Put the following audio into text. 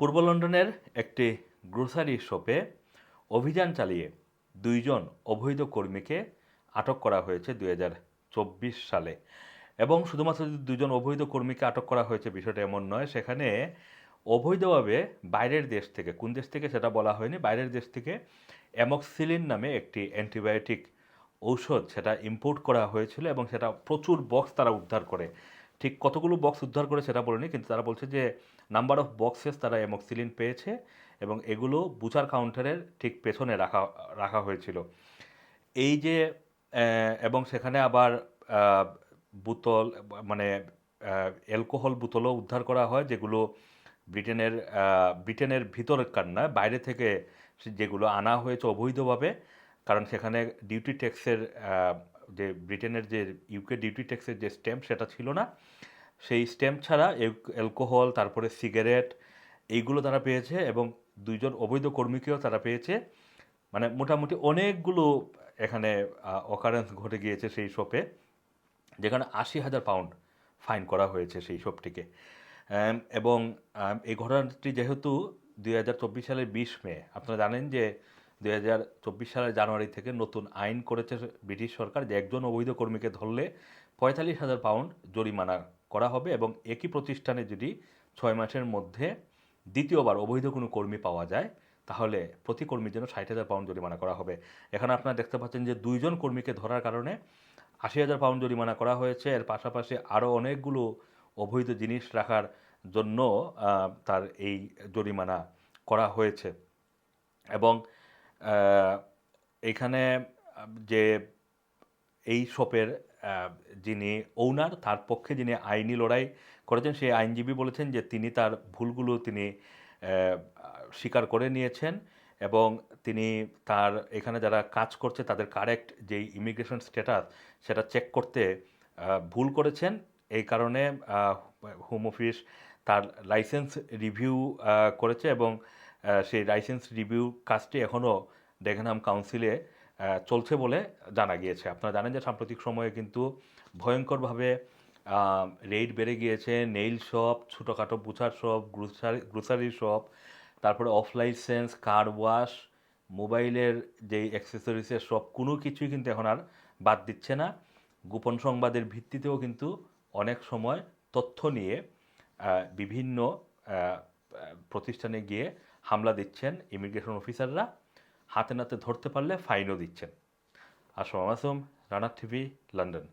পূর্ব লন্ডনের একটি গ্রোসারি শপে অভিযান চালিয়ে দুইজন অবৈধ কর্মীকে আটক করা হয়েছে দুই সালে। এবং শুধুমাত্র দুজন অবৈধ কর্মীকে আটক করা হয়েছে, বিষয়টা এমন নয়, সেখানে অবৈধভাবে বাইরের দেশ থেকে, কোন দেশ থেকে সেটা বলা হয়নি, বাইরের দেশ থেকে অ্যামক্সিলিন নামে একটি অ্যান্টিবায়োটিক ঔষধ সেটা ইম্পোর্ট করা হয়েছিল এবং সেটা প্রচুর বক্স তারা উদ্ধার করে। ঠিক কতগুলো বক্স উদ্ধার করে সেটা বলেনি, কিন্তু তারা বলছে যে নাম্বার অফ বক্সেস তারা অ্যামক্সিলিন পেয়েছে এবং এগুলো বুচার কাউন্টারের ঠিক পেছনে রাখা রাখা হয়েছিল। এই যে এবং সেখানে আবার বোতল মানে অ্যালকোহল বোতলও উদ্ধার করা হয়, যেগুলো ব্রিটেনের ব্রিটেনের ভিতরকার না বাইরে থেকে যেগুলো আনা হয়েছে অবৈধভাবে, কারণ সেখানে ডিউটি ট্যাক্সের যে ব্রিটেনের যে ইউকে ডিউটি ট্যাক্সের যে স্ট্যাম্প সেটা ছিল না, সেই স্ট্যাম্প ছাড়া অ্যালকোহল তারপরে সিগারেট এইগুলো তারা পেয়েছে এবং দুইজন অবৈধ কর্মীকেও তারা পেয়েছে। মানে মোটামুটি অনেকগুলো এখানে অকারেন্স ঘটে গিয়েছে সেই শপে যেখানে আশি হাজার পাউন্ড ফাইন করা হয়েছে সেই শপটিকে এবং এই ঘটনাটি যেহেতু দুই হাজার চব্বিশ সালের বিশ মে, আপনারা জানেন যে দুই হাজার চব্বিশ সালের জানুয়ারি থেকে নতুন আইন করেছে ব্রিটিশ সরকার যে একজন অবৈধ কর্মীকে ধরলে পঁয়তাল্লিশ হাজার পাউন্ড জরিমানা করা হবে এবং একই প্রতিষ্ঠানে যদি ছয় মাসের মধ্যে দ্বিতীয়বার অবৈধ কোনো কর্মী পাওয়া যায়, তাহলে প্রতি কর্মীর জন্য ষাট হাজার পাউন্ড জরিমানা করা হবে। এখানে আপনারা দেখতে পাচ্ছেন যে দুইজন কর্মীকে ধরার কারণে আশি হাজার পাউন্ড জরিমানা করা হয়েছে। এর পাশাপাশি আরও অনেকগুলো অবৈধ জিনিস রাখার জন্য তার এই জরিমানা করা হয়েছে। এবং এখানে যে এই শপের যিনি ওনার তার পক্ষে যিনি আইনি লড়াই করেছেন, সেই আইনজীবী বলেছেন যে তিনি তার ভুলগুলো তিনি স্বীকার করে নিয়েছেন এবং তিনি তার, এখানে যারা কাজ করছে, তাদের কারেক্ট যেই ইমিগ্রেশন স্ট্যাটাস সেটা চেক করতে ভুল করেছেন। এই কারণে হোম অফিস তার লাইসেন্স রিভিউ করেছে এবং সেই লাইসেন্স রিভিউ কাজটি এখনও ডেগেনহাম কাউন্সিলে চলছে বলে জানা গিয়েছে। আপনারা জানেন যে সাম্প্রতিক সময়ে কিন্তু ভয়ঙ্করভাবে রেট বেড়ে গিয়েছে নেইল শপ ছোটোখাটো butcher shop grocery grocery shop তারপরে অফ লাইসেন্স কার ওয়াশ মোবাইলের যেই অ্যাক্সেসরিজের সব কোনো কিছুই কিন্তু এখন আর বাদ দিচ্ছে না। গোপন সংবাদের ভিত্তিতেও কিন্তু অনেক সময় তথ্য নিয়ে বিভিন্ন প্রতিষ্ঠানে গিয়ে হামলা দিচ্ছেন ইমিগ্রেশন অফিসাররা। হাতে নাতে ধরতে পারলে ফাইনও দিচ্ছেন। আসম আমাসম রানার টিভি, লন্ডন।